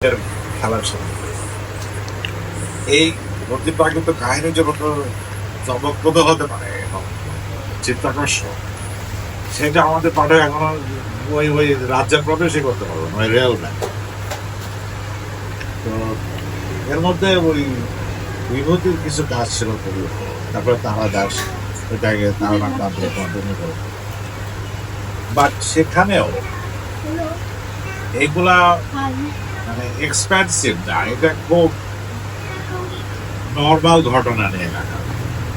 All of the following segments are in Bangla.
এর খেলার সময় এই অতিপ্রাকৃত কাহিনী যত চমকপ্রদ হতে পারে চিত্তাকর্ষক। সেটা আমাদের পাঠে এখনও ওই ওই রাজ্যের প্রবেশই করতে পারব না ওই রেল না তো এর মধ্যে ওই বিভূতির কিছু কাজ ছিল খুবই তারপরে তারা দাস ওইটাকে তারা কন্টিনিউ করে। বাট সেখানেও এইগুলা মানে না। এটা খুব নর্মাল ঘটনা নিয়ে লেখা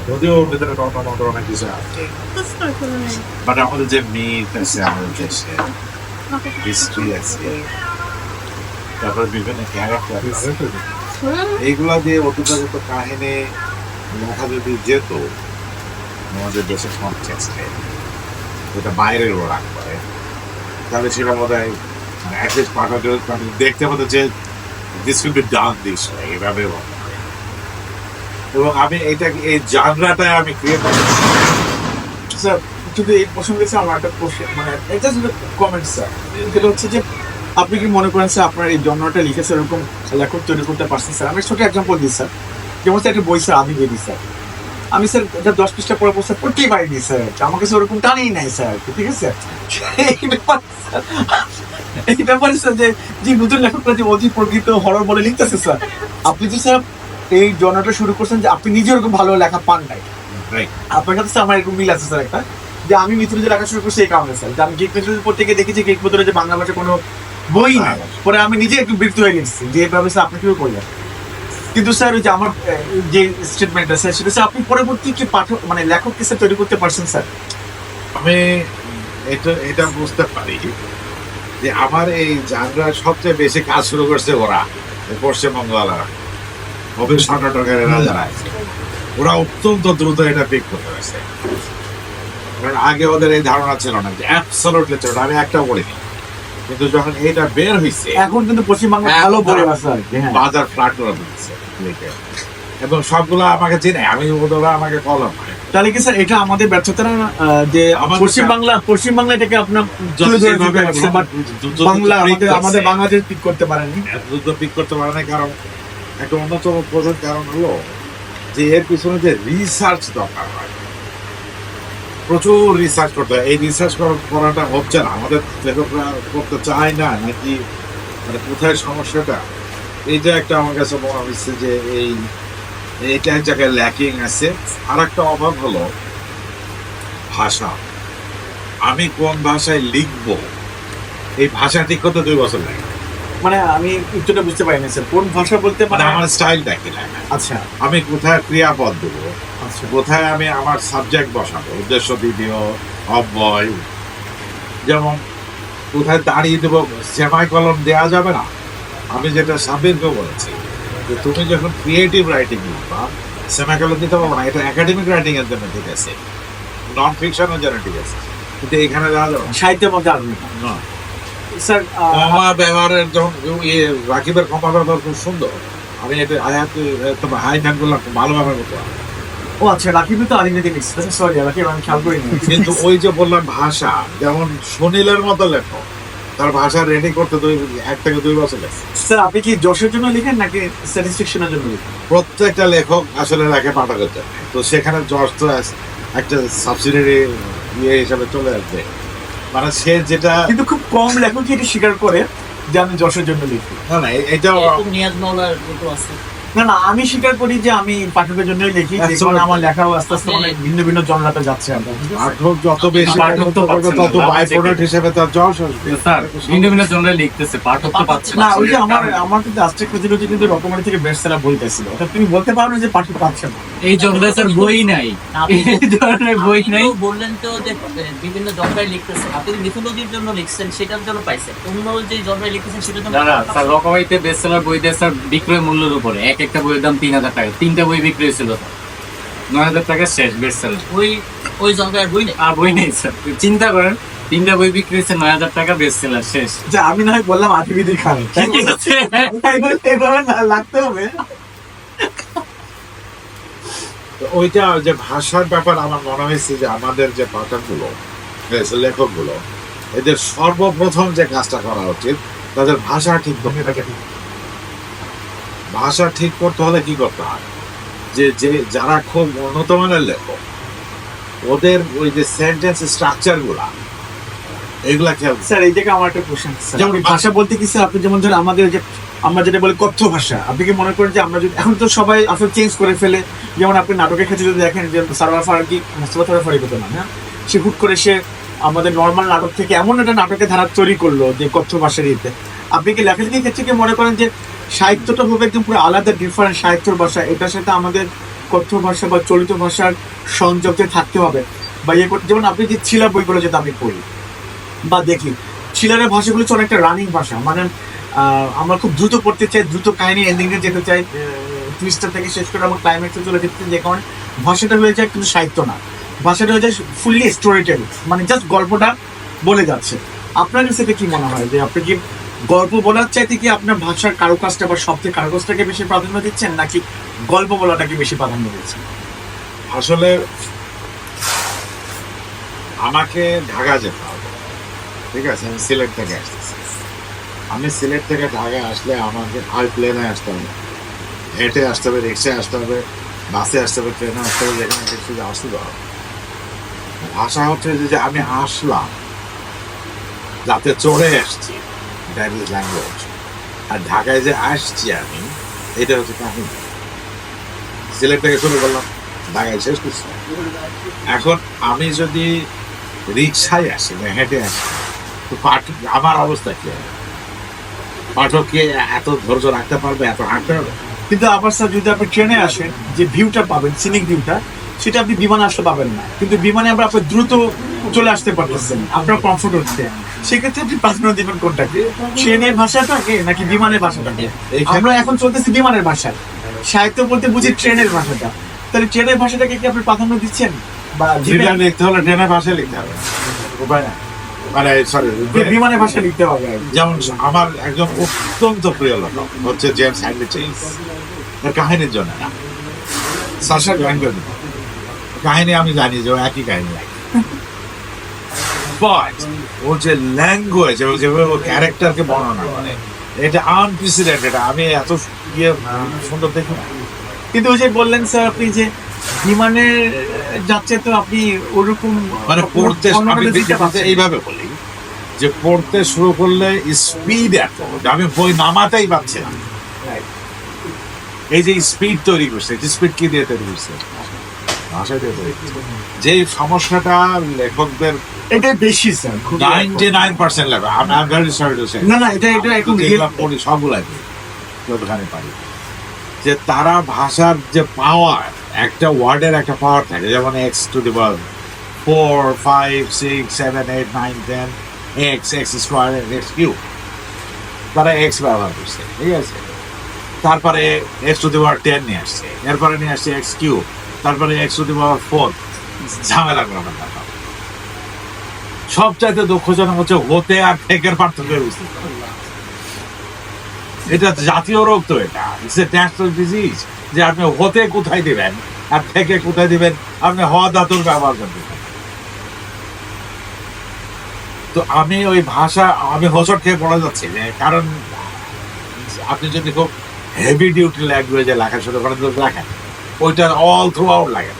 যদিও নর্মাল কিছু আছে। বাট আমাদের যে মিথ আছে, আমাদের দেশে হিস্ট্রি আছে, তারপরে বিভিন্ন ক্যারেক্টার এইগুলা দিয়ে অতিবাহিত কাহিনী লেখা যদি যেত, আমাদের দেশের কনটেক্সটে যেটা বাইরের ওরা করে, তাহলে সেটা বোধ হয় পাঠাতে দেখতে যে this will be done this এইভাবে হবে। এবং আমি এটা, এই জানরাটায় আমি ক্রিয়েট স্যার এই প্রসঙ্গে স্যার আমার একটা মানে এটা কমেন্ট স্যার সেটা হচ্ছে যে, আপনি কি মনে করেন স্যার আপনার এই জন্মটা লিখেছে এরকম লেখক তৈরি করতে পারছেন? স্যার আমি ছোট এক্সাম্পল দিই স্যার যেমন স্যার একটা বই স্যার আমি দিয়ে দিই স্যার আমি স্যার এটা দশ পৃষ্ঠা পরে বসে পড়তেই পারিনি স্যার। আমার কাছে ওরকম টানেই নাই স্যার। ঠিক আছে? এই ব্যাপার এই ব্যাপারে স্যার যে যে নতুন লেখকরা যে অতি প্রকৃত হরর বলে লিখতেছে স্যার আপনি তো স্যার এই জন্মটা শুরু করছেন যে আপনি নিজে ওরকম ভালো লেখা পান নাই. আপনার কাছে আমার এরকম মিল আছে স্যার একটা যে আমি মিত্রজি লেখা শুরু করছি এই কারণে স্যার। যে আমি গেট মিত্রজি পড়তে গিয়ে দেখেছি গেট মিত্র যে বাংলা ভাষা কোনো বই না পরে আমি নিজে একটু বিরক্ত হয়ে গেছি যে এভাবে স্যার আপনি কীভাবে করলেন? কিন্তু স্যার ওই যে আমার যে স্টেটমেন্টটা স্যার সেটা স্যার আপনি পরবর্তী কি পাঠক মানে লেখক কি স্যার তৈরি করতে পারছেন স্যার? আমি এটা এটা বুঝতে পারি যে আমার এই জানরা সবচেয়ে বেশি কাজ শুরু করছে ওরা পশ্চিমবঙ্গওয়ালা অফিস কর্ণাটকের যারা ওরা অত্যন্ত দ্রুত এটা পিক করতে পারছে। কারণ আগে ওদের এই ধারণা ছিল না যে অ্যাবসলুটলি ছিল আমি একটাও পড়িনি কিন্তু যখন এটা বের হয়েছে এখন কিন্তু পশ্চিমবঙ্গ ভালো আছে হ্যাঁ। বাজার করে দিচ্ছে এবং সবগুলো আমাকে চিনে আমি ওরা আমাকে কলম তাহলে কি স্যার এটা আমাদের ব্যর্থতা না যে আমাদের- পশ্চিম বাংলা পশ্চিম বাংলা এটাকে আপনার বাংলা আমাদের আমাদের বাংলাদেশ পিক করতে পারেনি। দ্রুত পিক করতে পারে না কারণ একটা অন্যতম প্রধান কারণ হলো যে এর পিছনে যে রিসার্চ দরকার হয় প্রচুর রিসার্চ করতে হয়। এই রিসার্চ করাটা হচ্ছে না। আমাদের লেখকরা করতে চায় না নাকি মানে কোথায় সমস্যাটা? এইটা একটা আমার কাছে মনে হচ্ছে যে এই এইটা এক জায়গায় ল্যাকিং আছে। আর একটা অভাব হলো ভাষা। আমি কোন ভাষায় লিখব? এই ভাষা ঠিক করতে দুই বছর লাগে। মানে আমি উত্তরটা বুঝতে পারিনি স্যার কোন ভাষা বলতে মানে মানে আমার স্টাইলটা কি লাগে আচ্ছা। আমি কোথায় ক্রিয়াপদ দেবো? কোথায় আমি আমার সাবজেক্ট বসাবো উদ্দেশ্য দ্বিতীয় অব্যয় যেমন কোথায় দাঁড়িয়ে দেবো সেমাই কলম দেওয়া যাবে না আমি যেটা সাবিরকে বলেছি যে তুমি যখন ক্রিয়েটিভ রাইটিং লিখবা সেমাই কলম দিতে পারব না এটা একাডেমিক রাইটিং এর জন্য ঠিক আছে নন ফিকশনের জন্য ঠিক আছে কিন্তু এখানে দেওয়া যাবে। সাহিত্যের মধ্যে আসবে না। স্যার ক্ষমা ব্যবহারের যখন ইয়ে রাকিবের ক্ষমা ব্যবহার খুব সুন্দর আমি এটা আয়াত তোমার হাই করলাম খুব ভালো ব্যবহার করতে পারি। ও আচ্ছা রাকিবই তো সরি রাকিব আমি খেয়াল করিনি। কিন্তু ওই যে বললাম ভাষা যেমন সুনীলের মতো লেখো তার ভাষা রেডি করতে দুই এক থেকে দুই বছর স্যার আপনি কি যশের জন্য লিখেন নাকি স্যাটিসফ্যাকশনের জন্য লিখেন? প্রত্যেকটা লেখক আসলে লেখে পাঠকের জন্য। তো সেখানে যশ তো একটা সাবসিডিয়ারি ইয়ে হিসাবে চলে আসবে। মানে সে যেটা কিন্তু খুব কম লেখক এটি স্বীকার করে যে আমি যশের জন্য লিখি? না না এটা নিয়াজ মাওলার আছে। না না আমি স্বীকার করি যে আমি পাঠকের জন্যই লিখি আমার লেখাও আস্তে আস্তে অনেক ভিন্ন ভিন্ন জনরাতে যাচ্ছে পাঠক যত বেশি পাঠক তো তত বাই প্রোডাক্ট হিসেবে তার আসবে স্যার ভিন্ন ভিন্ন জনরা লিখতেছে পাঠক তো পাচ্ছে না। ওই যে আমার আমার কিন্তু আজকে খুঁজে কিন্তু রকমারি থেকে বেস্ট সেলার বই তুমি বলতে পারো না যে পাঠক পাচ্ছে না। এই জনরা স্যার বই নাই। আপনি এই ধরনের বই নাই। বললেন তো যে বিভিন্ন জনরায় লিখতেছেন আপনি মিথোলজির জন্য লিখছেন সেটার জন্য পাইছেন। অন্য যে জনরায় লিখতেছেন সেটার জন্য না না স্যার রকমাইতে বেস্ট সেলার বই দেয় স্যার বিক্রয় মূল্যের উপরে এক একটা বইয়ের দাম তিন হাজার টাকা। তিনটা বই বিক্রি হয়েছিল। নয় হাজার টাকা শেষ বেস্ট সেলার ওই ওই বই নেই? আর বই নেই স্যার চিন্তা করেন তিনটা বই বিক্রি হয়েছে নয় হাজার টাকা বেস্ট সেলার শেষ। যে আমি না বললাম খান। লাগতে হবে। ওইটা যে ভাষার ব্যাপার আমার মনে হয়েছে যে আমাদের যে পাঠকগুলো লেখকগুলো এদের সর্বপ্রথম যে কাজটা করা উচিত তাদের ভাষা ঠিক ভাষা ঠিক করতে হলে কি করতে হয়? যে যে যারা খুব উন্নত মানের লেখক ওদের ওই যে সেন্টেন্স স্ট্রাকচারগুলা এগুলা খেয়াল স্যার এই আমার একটা কোশ্চেন যেমন ভাষা বলতে কি স্যার? আপনি যেমন ধরেন আমাদের যে আমরা যেটা বলি কথ্য ভাষা আপনি কি মনে করেন যে আমরা যদি এখন তো সবাই আসলে চেঞ্জ করে ফেলে যেমন আপনি নাটকের ক্ষেত্রে যদি দেখেন যে সারওয়ার ফারুকি মোস্তফা সারওয়ার ফারুকি না হ্যাঁ? সে হুট করে সে আমাদের নর্মাল নাটক থেকে এমন একটা নাটকের ধারা তৈরি করল যে কথ্য ভাষার ইয়েতে। আপনি কি লেখালেখির ক্ষেত্রে কি মনে করেন যে সাহিত্যটা হবে একদম পুরো আলাদা ডিফারেন্ট সাহিত্যর ভাষা। এটার সাথে আমাদের কথ্য ভাষা বা চলিত ভাষার সংযোগে থাকতে হবে। বা ইয়ে করতে যেমন আপনি যে ছিলা বইগুলো যেটা আমি পড়ি বা দেখি ছিলারের ভাষাগুলো হচ্ছে অনেকটা রানিং ভাষা। মানে আমরা খুব দ্রুত পড়তে চাই, দ্রুত কাহিনী এন্ডিংয়ে যেতে চাই টুইস্টার থেকে শেষ করে আমার ক্লাইম্যাক্সে চলে যেতে যে কারণে ভাষাটা হয়ে যায় কিন্তু সাহিত্য না। ভাষাটা হয়ে যায় ফুললি স্টোরি টেল মানে জাস্ট গল্পটা বলে যাচ্ছে। আপনার কাছে কি মনে হয়? যে আপনি কি গল্প বলার চাইতে কি আপনার ভাষার কারুকাজটা বা শব্দের কারুকাজটাকে বেশি প্রাধান্য দিচ্ছেন, নাকি গল্প বলাটাকে বেশি প্রাধান্য দিচ্ছেন? আসলে আমাকে ঢাকা যেতে হবে। ঠিক আছে? আমি সিলেট থেকে আসতেছি। আমি সিলেট থেকে ঢাকায় আসলে আমাকে আর প্লেনে আসতে হবে হেঁটে আসতে হবে, রিক্সায় আসতে হবে, বাসে আসতে হবে, ট্রেনে আসতে হবে, যেখানে কিছু আসতে হবে। ভাষা হচ্ছে যে আমি আসলাম, যাতে চড়ে আসছি। দ্যাট ইজ ল্যাঙ্গুয়েজ আর ঢাকায় যে আসছি আমি, এটা হচ্ছে কাহিনী। সিলেট থেকে শুরু করলাম ঢাকায় শেষ করছি। এখন আমি যদি রিক্সায় আসি বা হেঁটে আসি, তো পাঠক আমার অবস্থা কি? হবে পাঠক কি এত ধৈর্য রাখতে পারবে, এত হাঁটতে হবে কিন্তু আবার স্যার, যদি আপনি ট্রেনে আসেন, যে ভিউটা পাবেন সিনিক ভিউটা সেটা আপনি বিমানে আসলে পাবেন না। কিন্তু বিমানে আমরা আপনার দ্রুত চলে আসতে পারতেছেন, আপনার কমফোর্ট হচ্ছে। সেক্ষেত্রে আপনি প্রাধান্য দিবেন কোনটাকে ট্রেনের ভাষাটাকে নাকি বিমানের ভাষাটাকে আমরা এখন চলতেছি বিমানের ভাষায়। সাহিত্য বলতে বুঝি ট্রেনের ভাষাটা। তাহলে ট্রেনের ভাষাটাকে কি আপনি প্রাধান্য দিচ্ছেন? বা যেটা লিখতে হলে ট্রেনের ভাষায় লিখতে হবে। উপায় না মানে সরি বিমানের ভাষা লিখতে হবে যেমন আমার একজন অত্যন্ত প্রিয় লোক হচ্ছে জেমস হ্যান্ডলি চেইস এর কাহিনীর জন্য না। সাশা কাহিনী আমি জানি যে একই কাহিনী বাট ওর যে ল্যাঙ্গুয়েজ এবং যেভাবে ও ক্যারেক্টারকে বর্ণনা করে এটা আনপ্রেসিডেন্টেড আমি এত ইয়ে সুন্দর দেখি কিন্তু ওই যে বললেন স্যার আপনি যে বিমানে যাচ্ছে তো আপনি ওরকম মানে পড়তে। এইভাবে বলি যে পড়তে শুরু করলে স্পিড এত আমি বই নামাতেই পারছি না। এই যে স্পিড তৈরি করছে যে স্পিড কি দিয়ে তৈরি করছে? ভাষা দিয়ে তৈরি করছে। যে সমস্যাটা লেখকদের এটাই বেশি স্যার খুব নাইনটি নাইন পার্সেন্ট লেখক আমি আমি ভেরি সরি টু সে না না এটা এটা এখন পড়ি সবগুলাই পড়ি যতখানি পারি। যে তারা ভাষার যে পাওয়ার একটা ওয়ার্ডের একটা পাওয়ার থাকে যেমন X to the power four five six seven eight nine ten X X square X Q তারা এক্স ব্যবহার করছে ঠিক আছে? তারপরে X to the power ten নিয়ে আসছে এরপরে নিয়ে আসছে এক্স কিউ তারপরে X to the power four ঝামেলা করা না সবচাইতে দুঃখজনক হচ্ছে হতে আর ফেকের পার্থক্য পারবে। এটা জাতীয় রোগ তো এটা ডিজিজ যে আপনি হতে কোথায় দিবেন, আর থেকে কোথায় দিবেন, আপনি হওয়া ধাতুর ব্যবহার করতে পারেন। তো আমি ওই ভাষা, আমি হোসট খেয়ে পড়া যাচ্ছি, যে কারণ আপনি যদি খুব হেভি ডিউটি ল্যাঙ্গুয়েজে লেখা শুরু করেন লেখেন ওইটা অল থ্রু আউট লাগে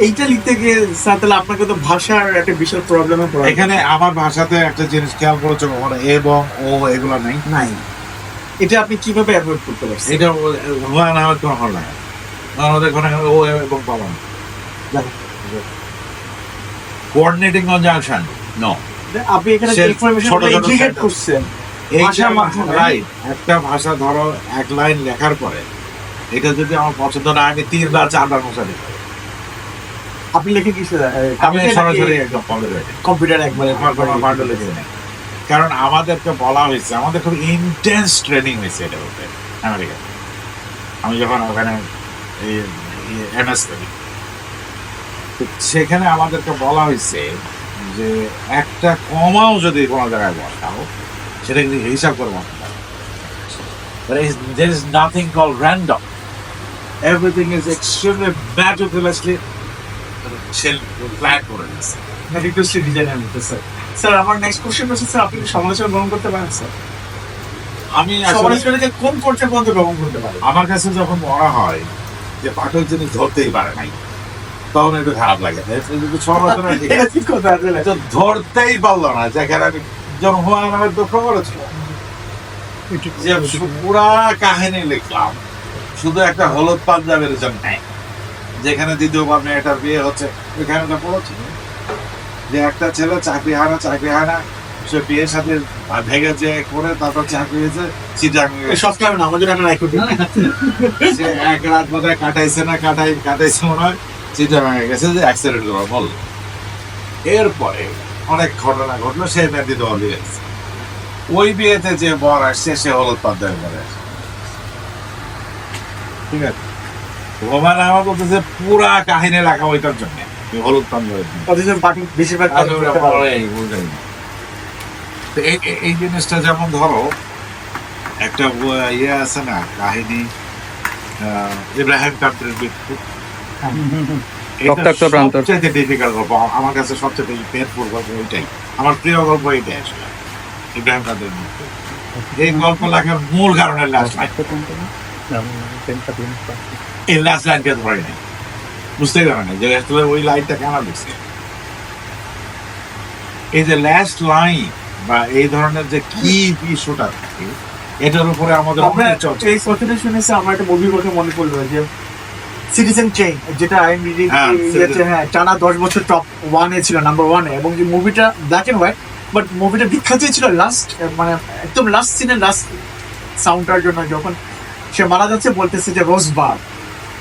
এইটা লিখতে গিয়ে স্যার তাহলে আপনাকে তো ভাষার একটা বিশাল প্রবলেমে পড়ে এখানে আমার ভাষাতে একটা জিনিস খেয়াল করেছে কখনো? এবং ও এগুলো নাই? নাই। এটা আপনি কীভাবে অ্যাভয়েড করতে পারছেন? এটা কোনো হল লাগে আমাদের কোনো ও এবং পাবো না কোঅর্ডিনেটিং কনজাংশন নো আপনি এখানে ইনফরমেশন ইন্টিগ্রেট করছেন। রাইট একটা ভাষা ধরো এক লাইন লেখার পরে এটা যদি আমার পছন্দ না হয়, আমি তিনবার চারবার মশা দিই আপনি লিখে কি আমি সরাসরি একদম কমে কম্পিউটার একবারে আমার কোনো পাণ্ডু লিখে নেই। কারণ আমাদেরকে বলা হয়েছে আমাদের খুব ইন্টেন্স ট্রেনিং হয়েছে এটা বলতে আমেরিকা আমি যখন ওখানে এমএস করি সেখানে আমাদেরকে বলা হয়েছে যে একটা কমাও যদি কোনো জায়গায় বসাও সেটা কিন্তু হিসাব করে বসাতে is, there is nothing called random. Everything is extremely meticulously planned করে ডিজাইনের মধ্যে স্যার স্যার আমার নেক্সট কোশ্চেন হচ্ছে স্যার আপনি সমালোচনা গ্রহণ করতে পারেন স্যার? আমি স্টোরিকে কোন পর্যায়ে পর্যন্ত গ্রহণ করতে পারে আমার কাছে যখন মনে হয় যে পাঠক জিনিস ধরতেই পারে নাই তখন একটু খারাপ লাগে। সমালোচনা ধরতেই পারল না যেখানে আমি যখন আহমেদ দুঃখ করেছিল যে পুরা কাহিনী লিখলাম শুধু একটা হলুদ পাঞ্জাবের জন্য। যেখানে দ্বিতীয়বার মেয়েটার বিয়ে হচ্ছে ওইখানে তো পড়েছিল যে একটা ছেলে চাকরি হারা চাকরি হারা সে বিয়ের সাথে ভেঙে যে করে তারপর চাকরি হয়েছে চিটাং সব কেমন আমাদের একটা সে এক রাত বোধহয় কাটাইছে না কাটাই কাটাইছে মনে হয় চিটাং গেছে যে অ্যাক্সিডেন্ট করে বল। এরপরে অনেক ঘটনা ঘটলো সে মেয়েটি দল গেছে। ওই বিয়েতে যে বর আসছে সে হলুদ পাঞ্জাবি পরে ঠিক আছে? রোমান আমার বলতেছে পুরা কাহিনী লেখা ওইটার জন্য। হলুদ পাঠক বেশিরভাগ এই তো জিনিসটা যেমন ধরো একটা ইয়ে আছে না কাহিনী ইব্রাহিম রক্তাক্ত। সবচেয়ে ডিফিকাল্ট গল্প। আমার কাছে সবচেয়ে বেশি গল্প ওইটাই। আমার প্রিয় গল্প এইটাই আসলে ইব্রাহিম কান্ত্রের মৃত্যু। এই গল্প লেখার মূল কারণের লাস্ট এই লাস্ট লাইনকে ধরে নেই। বুঝতেই পারে না যে আসলে ওই লাইনটা কেন লিখছে? এই যে লাস্ট লাইন বা এই ধরনের যে কি ইস্যুটা থাকে এটার উপরে আমাদের এই কথাটা শুনেছি আমার একটা মুভির কথা মনে পড়ল যে সিটিজেন চেইন যেটা আইএমডিবি হ্যাঁ, হ্যাঁ টানা দশ বছর টপ ওয়ানে ছিল নাম্বার ওয়ানে এবং যে মুভিটা ব্ল্যাক এন্ড হোয়াইট বাট মুভিটা বিখ্যাতই ছিল লাস্ট মানে একদম লাস্ট সিনের লাস্ট সাউন্ডটার জন্য যখন সে মারা যাচ্ছে বলতেছে যে রোজবার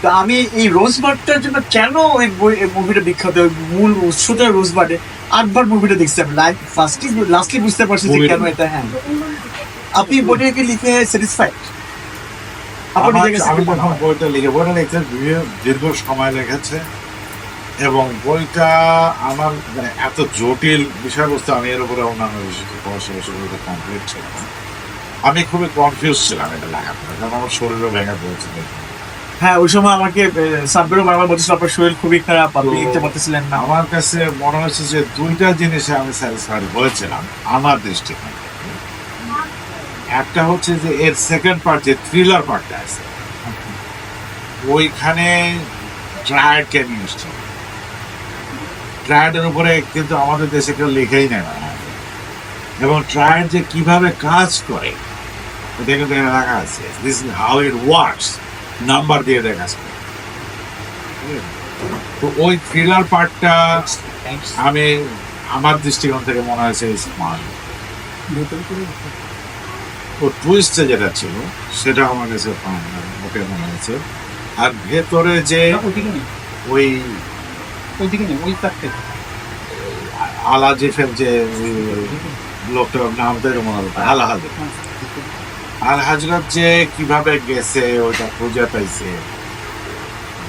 তো আমি এই রোজবারটার জন্য কেন ওই বই মুভিটা বিখ্যাত? মূল উৎসটা রোজবারে আটবার মুভিটা দেখছি আমি লাইভ ফার্স্টলি লাস্টলি বুঝতে পারছি যে কেন এটা হ্যাঁ। আপনি বইটাকে লিখে স্যাটিসফাইড আপনি আমি বইটা লিখে বইটা লিখতে দীর্ঘ সময় লেগেছে। এবং বইটা আমার মানে এত জটিল বিষয়বস্তু আমি এর উপরে অন্যান্য বিষয় পড়াশোনা বইটা কমপ্লিট ছিল আমি খুবই কনফিউজ ছিলাম এটা লেখার পরে, কারণ আমার শরীরও ভেঙে পড়েছিল হ্যাঁ ওই সময় আমাকে সাব্বিরও বারবার বলছিল আপনার শরীর খুবই খারাপ আপনি লিখতে পারতেছিলেন না। আমার কাছে মনে হচ্ছে যে দুইটা জিনিসে আমি স্যাটিসফাইড হয়েছিলাম আমার থেকে। একটা হচ্ছে যে এর সেকেন্ড পার্ট যে থ্রিলার পার্টটা আছে ওইখানে ট্রায়াডকে নিয়ে এসছে। ট্রায়াডের উপরে কিন্তু আমাদের দেশে কেউ লিখেই নেয় না। এবং ট্রায়াড যে কীভাবে কাজ করে এটা কিন্তু লেখা আছে। This is how it works number দিয়ে দেখা আছে তো ওই থ্রিলার পার্টটা আমি আমার দৃষ্টিকোণ থেকে মনে হয়েছে স্মার্ট ও টুইস্টে যেটা ছিল, সেটা আমার কাছে ওকে মনে হয়েছে। আর ভেতরে যে ওই আলা জিফের যে ওই লোকটার নাম তো এরকম আল হাজর আল হাজরত যে কীভাবে গেছে ওইটা খুঁজে পাইছে।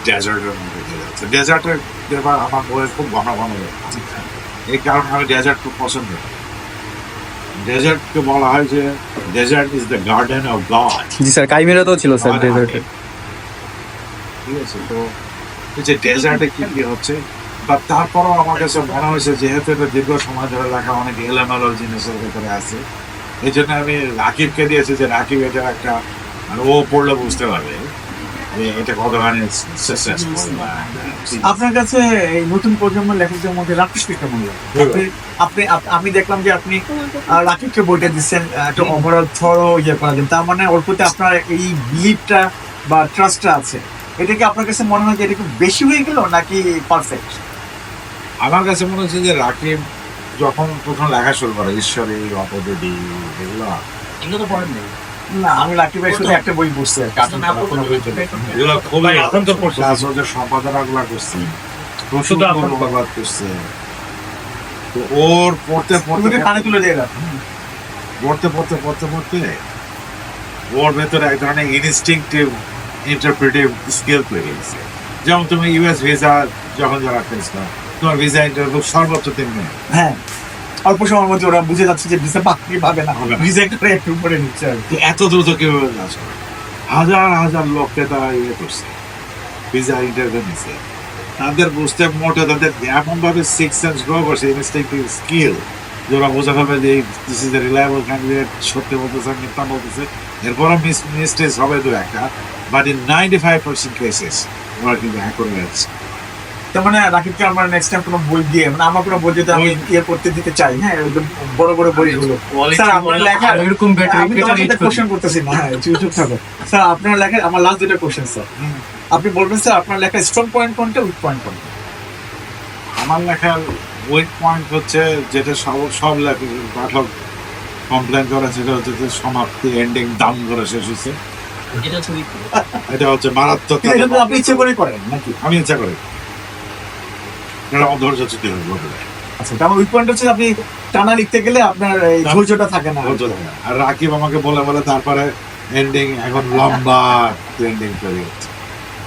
ডেজার্টের মধ্যে যাচ্ছে। ডেজার্টের ব্যাপার আমার বইয়ের খুব ঘন ঘন এই কারণে আমি ডেজার্ট খুব পছন্দ করি। ডেজার্টকে বলা হয় যে desert is the garden of God ji sir কাইমিরাতেও ছিল স্যার ডেজার্টে। ঠিক আছে তো যে ডেজার্টে কি কি হচ্ছে বা তারপরও আমার কাছে মনে হয়েছে যেহেতু এটা দীর্ঘ সময় ধরে লেখা অনেক এলোমেলো জিনিসের ভেতরে আছে এই জন্য আমি রাকিবকে দিয়েছি যে রাকিব এটা একটা মানে ও পড়লে বুঝতে পারবে এটা কতখানি বা আপনার কাছে এই নতুন প্রজন্মের লেখকদের মধ্যে রাকেশকে কেমন লাগে? আপনি আমি দেখলাম যে আপনি রাকিবকে বইটা দিচ্ছেন একটা ওভারঅল থরো ইয়ে করা যাবে তার মানে ওর প্রতি আপনার এই বিলিভটা বা ট্রাস্টটা আছে। এটা কি আপনার কাছে মনে হয় যে এটা খুব বেশি হয়ে গেল নাকি পারফেক্ট আমার কাছে মনে হচ্ছে যে রাকিব যখন প্রথম লেখা শুরু করে ঈশ্বরী অপদেবী এগুলো। এগুলো তো পড়েন নেই না আমি শুধু একটা বই সম্পাদনা গুলা করছি। করছে। তো ওর পড়তে পড়তে কানে তুলে দিয়ে পড়তে পড়তে পড়তে পড়তে ওর ভেতরে এক ধরনের ইনস্টিংটিভ ইন্টারপ্রেটিভ স্কিল তৈরি হয়েছে। যেমন তুমি ইউএস ভিসা যখন যারা তোমার ভিসা ইন্টারভিউ সর্বোচ্চ তিন মিনিট হ্যাঁ। অল্প সময়ের মধ্যে ওরা বুঝে যাচ্ছে যে ভিসা পাকড়ি পাবে না। হবে। ভিসা একটা একটু উপরে নিচ্ছে আর কি। এত দ্রুত কীভাবে করে হাজার হাজার লোককে তারা ইয়ে করছে ভিসা ইন্টারভিউ নিছে। তাদের বুঝতে মোটে তাদের এমন ভাবে সিক্স সেন্স গ্রো করছে ইনস্টিংটিভ স্কিল যে ওরা বোঝা হবে যে this is a reliable candidate সত্যি বলতেছে মিথ্যা বলতেছে। এরপরও মিস মিস্টেজ হবে দু একটা but in ninety five percent cases ওরা কিন্তু হ্যাঁ করে যাচ্ছে। তার মানে রাকিবকে আমরা নেক্সট টাইম কোনো বই দিয়ে মানে আমার কোনো বই যদি আমি ইয়ে করতে দিতে চাই হ্যাঁ একদম বড় বড় বইগুলো স্যার আপনার লেখা এরকম আমি তোমার সাথে কোশ্চেন করতেছি না হ্যাঁ চুপ থাকো। স্যার আপনার লেখা আমার লাস্ট দুটো কোশ্চেন স্যার। আপনি বলবেন স্যার আপনার লেখা স্ট্রং পয়েন্ট কোনটা উইক পয়েন্ট কোনটা? আমার লেখার উইক পয়েন্ট হচ্ছে যেটা সব সব লেখক পাঠক কমপ্লেন করে সেটা হচ্ছে যে সমাপ্তি এন্ডিং ডাউন করে শেষ হয়েছে। এটা হচ্ছে মারাত্মক আপনি ইচ্ছে করে করেন নাকি? আমি ইচ্ছা করি। এটা আমার ধৈর্য ছুটি হয়ে বলতে আচ্ছা তার উইক পয়েন্ট হচ্ছে আপনি টানা লিখতে গেলে আপনার এই ধৈর্যটা থাকে না। ধৈর্য থাকে না। আর রাকিব আমাকে বলে বলে তারপরে এন্ডিং এখন লম্বা এন্ডিং তৈরি হচ্ছে।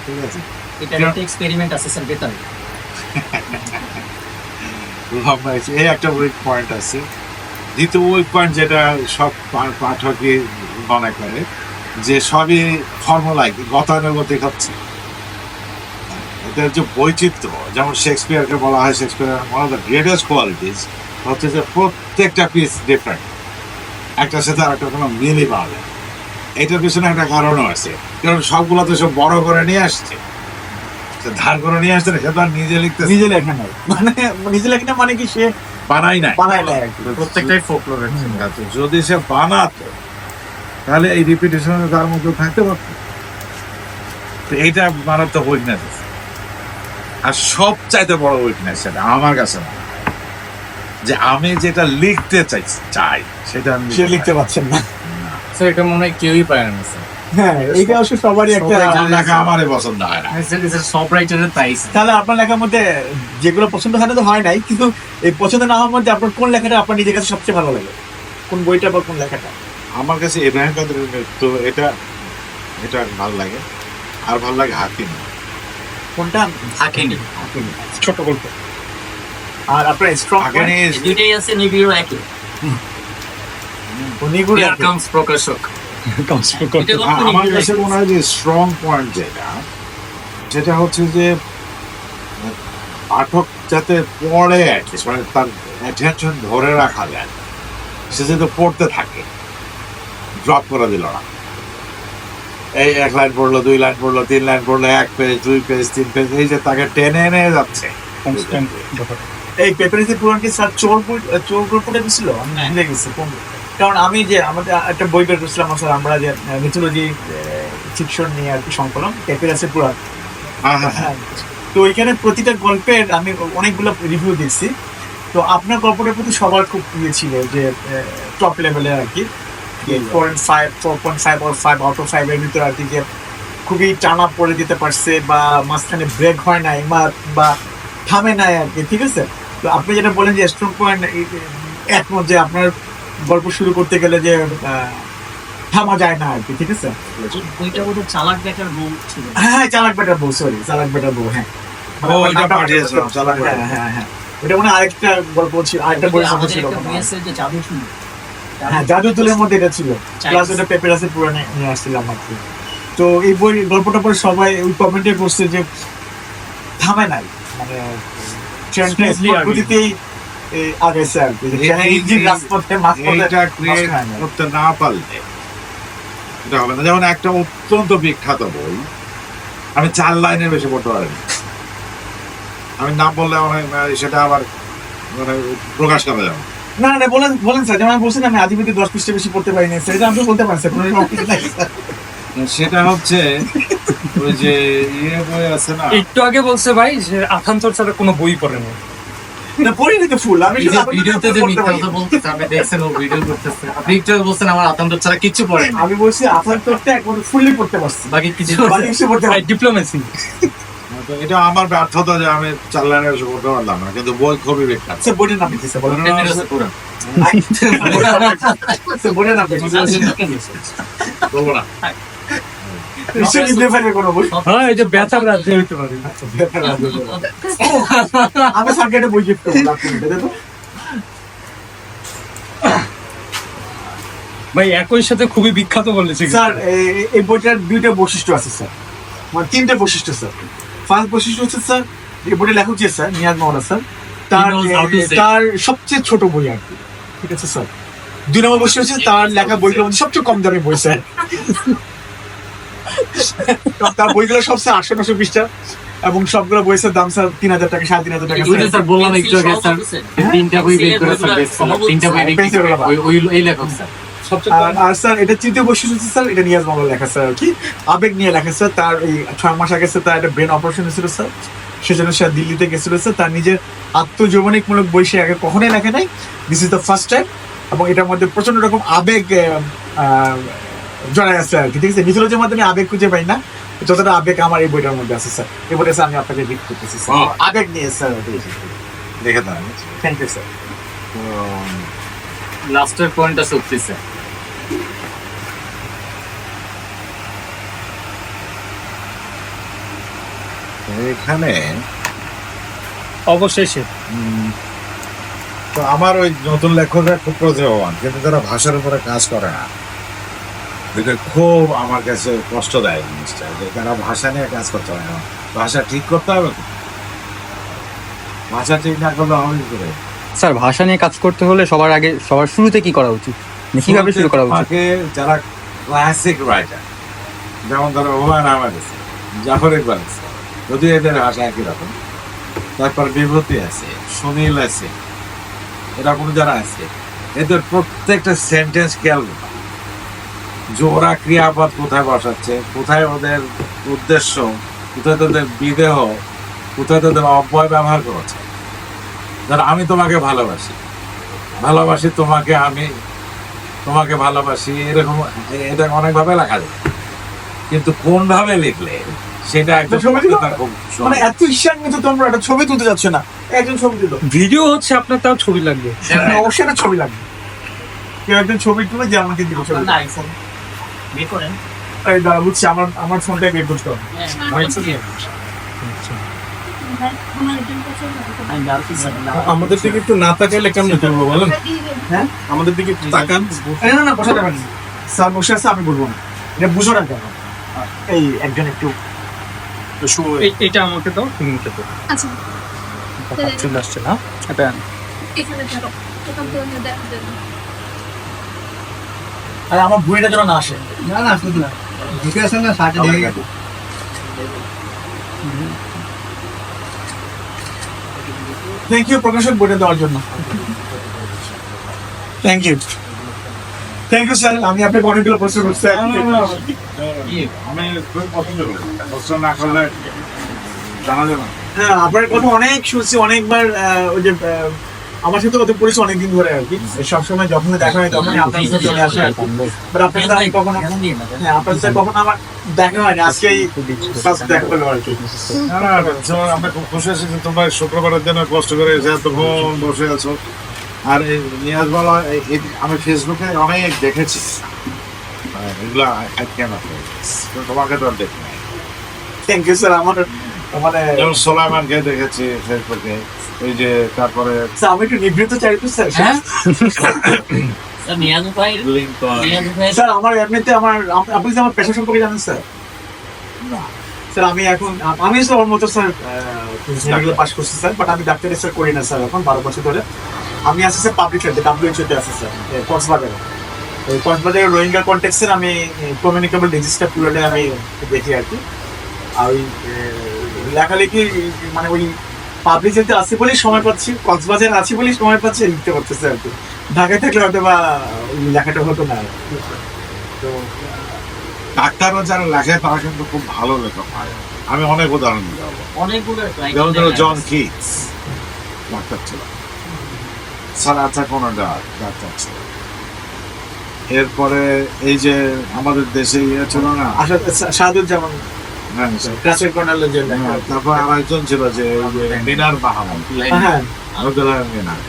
ঠিক আছে? এটা একটা এক্সপেরিমেন্ট আছে স্যার বেতনে লম্বা আছে। এই একটা উইক পয়েন্ট আছে। দ্বিতীয় উইক পয়েন্ট যেটা সব পা- পাঠকই মনে করে যে সবই ফর্মুলাই গতানুগতিক হচ্ছে। এদের যে বৈচিত্র্য যেমন শেক্সপিয়ারকে বলা হয় Shakespeare one of the greatest qualities হচ্ছে যে প্রত্যেকটা পিস ডিফারেন্ট একটার সাথে আরেকটা কোনো মিলই পাওয়া যায়। এটার পিছনে একটা কারণও আছে। কারণ সবগুলো তো সব বড় করে নিয়ে আসছে। সে ধার করে নিয়ে আসছে না সে তো আর নিজে লিখতে নিজে লেখা নাই। মানে নিজে লেখা মানে কি সে বানাই নাই। বানায় নাই প্রত্যেকটাই ফোকলোরের আচ্ছা, যদি সে বানাতো তাহলে এই রিপিটেশন তার মধ্যে থাকতে পারতো। তো এইটা মারাত্মক উইকনেস আর সব চাইতে বড় উইকনেস সেটা আমার কাছে হয়। যে আমি যেটা লিখতে চাই চাই সেটা আমি সে লিখতে পারছেন না। স্যার এটা মনে হয় কেউই পারে না স্যার। হ্যাঁ এইটা অবশ্য সবারই একটা লেখা আমারই পছন্দ হয় না। সব রাইটারের তাই তাহলে আপনার লেখার মধ্যে যেগুলো পছন্দ হয় না তো হয় নাই কিন্তু এই পছন্দ না হওয়ার মধ্যে আপনার কোন লেখাটা আপনার নিজের কাছে সবচেয়ে ভালো লাগে? কোন বইটা বা কোন লেখাটা? আমার কাছে ইব্রাহিম কাদের তো এটা এটা ভালো লাগে। আর ভালো লাগে হাকিম। কোনটা ছোট গল্প। আর আপনার স্ট্রং দুইটাই আছে নিবিড় একই কামস প্রকাশক। আমার কাছে মনে হয় যে স্ট্রং পয়েন্ট যেটা যেটা হচ্ছে যে পাঠক যাতে পড়ে অ্যাটলিস্ট মানে তার অ্যাটেনশন ধরে রাখা যায় সে যাতে পড়তে থাকে ড্রপ করে দিল না। এই এক লাইন পড়ল দুই লাইন পড়ল তিন লাইন পড়ল এক পেজ দুই পেজ তিন পেজ এই যে তাকে টেনে এনে যাচ্ছে। এই পেপারিতে পুরান কি স্যার চোর চোর গল্পটা কি ছিল আমি ভুলে গেছি কারণ আমি যে আমাদের একটা বই বের করছিলাম স্যার আমরা যে মিথোলজি ফিকশন নিয়ে আর কি সংকলন পেপারাসে হ্যাঁ, হ্যাঁ, হ্যাঁ। তো এখানে প্রতিটা গল্পের আমি অনেকগুলো রিভিউ দিচ্ছি তো আপনার গল্পটার প্রতি সবার খুব ইয়ে ছিল যে টপ লেভেলে আর কি। Four point five four point five R five out of ফাইভের ভিতরে আর কি যে খুবই টানা পড়ে দিতে পারছে বা মাঝখানে ব্রেক হয় নাই বা- বা থামে নাই আর কি ঠিক আছে? তো আপনি যেটা বলেন যে স্ট্রং পয়েন্ট একমত যে আপনার গল্প শুরু করতে গেলে যে থামা যায় না আর কি ঠিক আছে? বোধহয় চালাক বেটার বউ ছিল। হ্যাঁ হ্যাঁ চালাক বেটার বউ সরি চালাক বেটার বউ হ্যাঁ। ওইটা বেটার হ্যাঁ হ্যাঁ হ্যাঁ ওটা মনে হয় আরেকটা গল্প ছিল আরেকটা বই ছিল মনে যে জাদু শুনি হ্যাঁ জাদু তুলের মধ্যে এটা ছিল। প্লাস ওটা পেপারাসে পুরানে নিয়ে আসছিলাম কি তো এই বই গল্পটা পরে সবাই ওই কমেন্টে করছে যে থামে নাই। মানে ট্রেনটা গতিতেই এই আর কি। যে এই- ট্রেনের এই- ইঞ্জিন রাজপথে মাঝপথে এইটা ক্রিয়েট নষ্ট না। করতে না পারলে এটা হবে না। যেমন একটা অত্যন্ত বিখ্যাত বই আমি চার লাইনের বেশি পড়তে পারিনি। আমি না বললে সেটা আবার মানে প্রকাশ করা যাবে না। না বলেন বলেন স্যার যেমন আমি বলছিলাম আমি দশ পৃষ্ঠা বেশি পড়তে পারিনি আপনি বলতে পারেন স্যার। সেটা হচ্ছে ওই যে ইয়ে বই আছে না? একটু আগে বলছে ভাই যে আথান্তর ছাড়া কোনো বই পড়েনি না পড়িনি তো ফুল আমি যে ভিডিওতে যে মিথ্যা কথা বলতেছে আপনি দেখছেন ও ভিডিও করতেছে। আপনি একটু আগে বলছেন আমার ছাড়া কিচ্ছু পড়ে আমি বলছি আথান্তরটা একবার ফুললি পড়তে পারছি। বাকি কিছু বাকি কিছু পড়তে ডিপ্লোমেসি তো এটা আমার ব্যর্থতা যে আমি পড়তে পারলাম না কিন্তু বই খুবই বিখ্যাত স্যার বইটার নাম স্যার বলেন পুরো স্যার বইটার নাম বলব না। বই? হ্যাঁ এই যে ব্যথার রাজ্যে হইতে পারে। আমি স্যারকে বই গিফট করব আপনি নিতে দেবো? ভাই একই সাথে খুবই বিখ্যাত বলেছে স্যার এই- এই বইটার দুইটা বৈশিষ্ট্য আছে স্যার। মানে তিনটে বৈশিষ্ট্য স্যার। ফার্স্ট বৈশিষ্ট্য হচ্ছে স্যার এই বইটা লেখক যে স্যার নিয়াজ মোহাম্মদ স্যার তার. তার সবচেয়ে ছোট বই আর কি। ঠিক আছে স্যার? দুই নম্বর বসে হচ্ছে তার লেখা বইগুলোর মধ্যে সবচেয়ে কম দামি বই স্যার। তার বইগুলো সবচেয়ে আটশো নশো পৃষ্ঠা এবং সবগুলো বইয়ের দাম স্যার তিন হাজার টাকা সাড়ে তিন হাজার টাকা স্যার। স্যার বললাম একটু আগে স্যার তিনটা বই বের করে স্যার তিনটা বই ওই লেখক স্যার। আর স্যার এটা তৃতীয় বৈশিষ্ট্য হচ্ছে স্যার এটা নিয়াজ মামলা লেখা স্যার আর কি? আবেগ নিয়ে লেখা স্যার তার এই ছয় মাস আগে তার একটা ব্রেন অপারেশন হয়েছিল স্যার। সেজন্য সে দিল্লিতে গেছিল স্যার তার নিজের আত্মজীবনীমূলক বই সে আগে কখনোই লেখে নাই। This is the first time এবং এটার মধ্যে প্রচণ্ড রকম আবেগ জড়ায় আছে আর কি ঠিক আছে? মিথোলজির মধ্যে আমি আবেগ খুঁজে পাই না যতটা আবেগ আমার এই বইটার মধ্যে আছে স্যার। বইটা স্যার আমি আপনাকে গিফট করতেছি স্যার। আবেগ নিয়ে স্যার দেখে দাও থ্যাংক ইউ স্যার লাস্টের পয়েন্টটা সত্যি স্যার। এখানে? অবশেষে। উম, তো আমার ওই নতুন লেখকরা খুব প্রতিভাবান কিন্তু তারা ভাষার উপরে কাজ করে না। এটা খুব আমার কাছে কষ্ট দেয় জিনিসটা যে তারা ভাষা নিয়ে কাজ করতে হয় না। ভাষা ঠিক করতে হবে। ভাষা ঠিক না করলে হবে কি করে? স্যার ভাষা নিয়ে কাজ করতে হলে সবার আগে সবার শুরুতে কি করা উচিত? মানে কীভাবে শুরু করা উচিত? যারা ক্লাসিক রাইটার যেমন ধরো হুমায়ুন আহমেদ আছে জাফর ইকবাল আছে যদিও এদের ভাষা একই রকম তারপর বিভূতি আছে সুনীল আছে এরকম যারা আছে এদের প্রত্যেকটা সেন্টেন্স খেয়াল ওরা ক্রিয়াপদ কোথায় বসাচ্ছে কোথায় ওদের উদ্দেশ্য কোথায় তাদের বিদেহ কোথায় তাদের অব্যয় ব্যবহার করেছে। ধর আমি তোমাকে ভালোবাসি ভালোবাসি তোমাকে আমি তোমাকে ভালোবাসি এরকম এটা অনেকভাবে লেখা যায়। কিন্তু কোন ভাবে লিখলে সেটা একদম ছবি মানে এত ঈর্ষার মতো তোমরা একটা ছবি তুলতে যাচ্ছে না একজন ছবি তুলো। ভিডিও হচ্ছে আপনার তাও ছবি লাগবে। অবশ্যই একটা ছবি লাগবে। কেউ একজন ছবি তুলে যে আমাকে দিল ছবি। না আইফোন বের করেন। এই দাঁড়া বুঝছি আমার আমার ফোনটাই বের করতে হবে। জানি না। আমাদের থেকে একটু না তাকাইলে কেমন করব বলেন? হ্যাঁ? আমাদের দিকে তাকান। না না বসা যাবে স্যার বসে আছে আমি বলব না। এটা বুঝো না কেন? এই একজন একটু এটা আমাকে দাও তুমি মুখে দাও। আচ্ছা। চলে আসছে না? এটা এখানে ধরো এখান থেকে দেখা যাবে আর আমার বইটা যেন না আসে। না না শুধু না ঢুকে আসেন না শার্টে ঢেকে গেছে থ্যাংক ইউ প্রকাশক বইটা দেওয়ার জন্য। Thank you thank you sir আমি আপনাকে অনেকগুলো প্রশ্ন করছি আমি খুবই পছন্দ করি। প্রশ্ন না করলে জানা যাবে হ্যাঁ আপনার কথা অনেক শুনছি অনেকবার ওই যে আমার সাথে কথা পড়েছি অনেকদিন ধরে আর কি। সবসময় যখন দেখা হয় তখনই আপনার সাথে চলে আসে আর কি। বাট আপনার সাথে আমি কখনো। হ্যাঁ আপনার সাথে কখনো আমার দেখা হয়নি। আজকেই ফার্স্ট দেখা হলো আর কি। আমরা খুব খুশি আছি যে তোমরা শুক্রবারের দিনে কষ্ট করে এসে এতক্ষণ বসে আছো। আর নিয়াজ বলা আমি ফেসবুকে অনেক দেখেছি। হ্যাঁ, এগুলা কেন তোমাকে তো আর দেখি নাই। থ্যাংক ইউ স্যার আমার মানে যেমন সোলাইমানকে দেখেছি ফেসবুকে এই যে তারপরে আমি একটু নিবৃত্ত চাই তো স্যার হ্যাঁ? স্যার, নিয়াজ ভাই লিঙ্কন। নিয়াজ ভাই। স্যার আমার এমনিতে আমার আপনি আমার পেশা সম্পর্কে জানেন স্যার না। স্যার, আমি এখন, আমি স্যার মতো স্যার মেডিকেল পাস করছি স্যার বাট আমি ডাক্তারি স্যার করি না স্যার এখন, বারো বছর ধরে। আমি আছি স্যার পাবলিক হেলথে ডাব্লিউএইচওতে আছি স্যার কক্সবাজারে এই কক্সবাজারের রোহিঙ্গা কন্টেক্সের আমি কমিউনিকেবল ডিজিজটা পুরোটা আমি দেখি আর কি। আর ওই লেখালেখি মানে ওই পাবলিক হেলথে আছি বলেই সময় পাচ্ছি কক্সবাজারে আছি বলেই সময় পাচ্ছি, লিখতে পারতেছি আর কি। ঢাকায় থাকলে হয়তো বা লেখাটা হতো না। তো ডাক্তাররা যারা লেখে তারা কিন্তু খুব ভালো লেখক হয়। আমি অনেক উদাহরণ দিতে পারব অনেকগুলো যেমন ধরো জন কিটস ডাক্তার ছিল। স্যার আচ্ছা কোনো ডাক্তার ছিল। এরপরে এই যে আমাদের দেশে ইয়ে ছিল না? শাহাদুজ্জামান হ্যাঁ, ক্লাসের কর্নালের যে লেখা। হ্যাঁ, তারপর আর একজন ছিল যে মিনার মাহমুদ। হ্যাঁ। আবদুল্লাহ মিনার।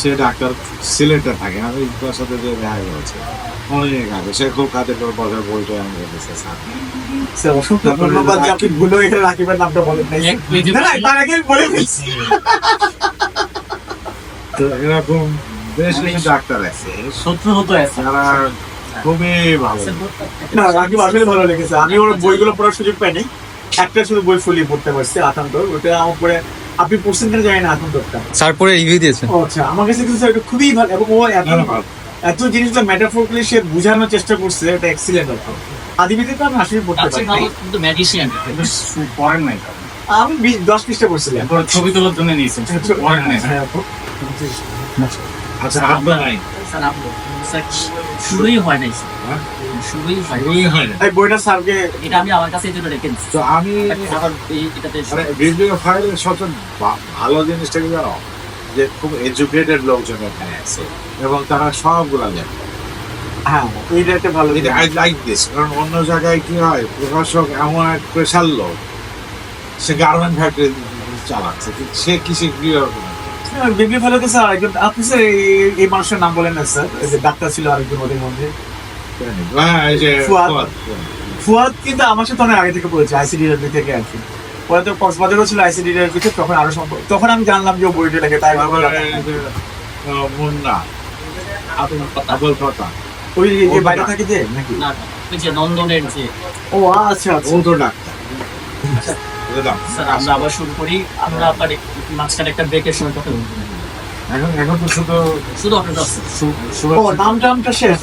সে ডাক্তার সিলেটে থাকে। আমি তার সাথে যে দেখা করেছি অনেক আগে। সে খুব কাজে করে বছর বইটা আমি রেখেছে স্যার স্যার। অসংখ্য ধন্যবাদ আপনি ভুলে এখানে রাকিবের নামটা বলেন নাই। না, না, তার আগে আমি বলে ফেলছি। তো এরকম বেশ কিছু ডাক্তার আছে। শত্রু হতো আছে। খুবই ভালো। না রাকিব আসলে ভালো লেগেছে। আমি ওর বইগুলো পড়ার সুযোগ পাইনি। একটা শুধু বই ফুলিয়ে পড়তে পারছি আতান্ত ওটা আমার পরে আপনি পড়ছেন কিনা জানি না এখন দরকার স্যার পরে রিভিউ দিয়েছেন। আচ্ছা আমার কাছে কিন্তু স্যার এটা খুবই ভালো এবং ও এত। এত জিনিসটা মেটাফোরলি সে বোঝানোর চেষ্টা করছে এটা এক্সিলেন্ট অর্থ আদিবিতে তো আমি আসলে পড়তে তার পারি কিন্তু ম্যাজিশিয়ান পড়েন নাই আমি বিশ- দশ পৃষ্ঠা পড়ছিলাম। ছবি তোলার জন্য নিয়েছেন। পড়েন নাই। হ্যাঁ, আচ্ছা আপনার নাই। স্যার আপনি স্যার শুরুই হয় নাই স্যার। হ্যাঁ? শুরুই শুরুই হয় না। এই বইটা স্যারকে এটা আমি আমার কাছে জন্য তো আমি এখন এই- এটাতে মানে ভিডিও ফাইলের সবচেয়ে ভালো জিনিসটা কি জানো? যে খুব এডুকেটেড লোকজন এখানে আছে এবং তারা সবগুলা জানে। হ্যাঁ এইটা একটা ভালো এটা আই লাইক দিস কারণ অন্য জায়গায় কি হয় প্রকাশক এমন এক প্রেশার লোক সে গার্মেন্ট ফ্যাক্টরি চালাচ্ছে কিন্তু সে কিসে তো স্যার একজন আপনি স্যার এই- মানুষের নাম বলেন না স্যার যে ডাক্তার ছিল আরেকজন ওদের মধ্যে। ফুয়াদ। ফুয়াদ। কিন্তু আমার সাথে অনেক আগে থেকে পড়েছে আইসিডি থেকে আর কি পরে তো কক্সবাজারও ছিল আইসিডি এর কিছু তখন আরও সম্পর্ক তখন আমি জানলাম যে ও বইটা লেগে তাই মুন্না। আবুল কথা ওই যে বাইরে থাকে যে নাকি? না ওই যে নন্দনের যে ও আচ্ছা আচ্ছা। ও তো ডাক্তার। আমরা আবার শুরু করি। আমরা আবার মাঝখানে একটা ব্রেকের সময় কথা বলব। এখন এখন তো শুধু শুধু আপনার নাম টামটা শেষ?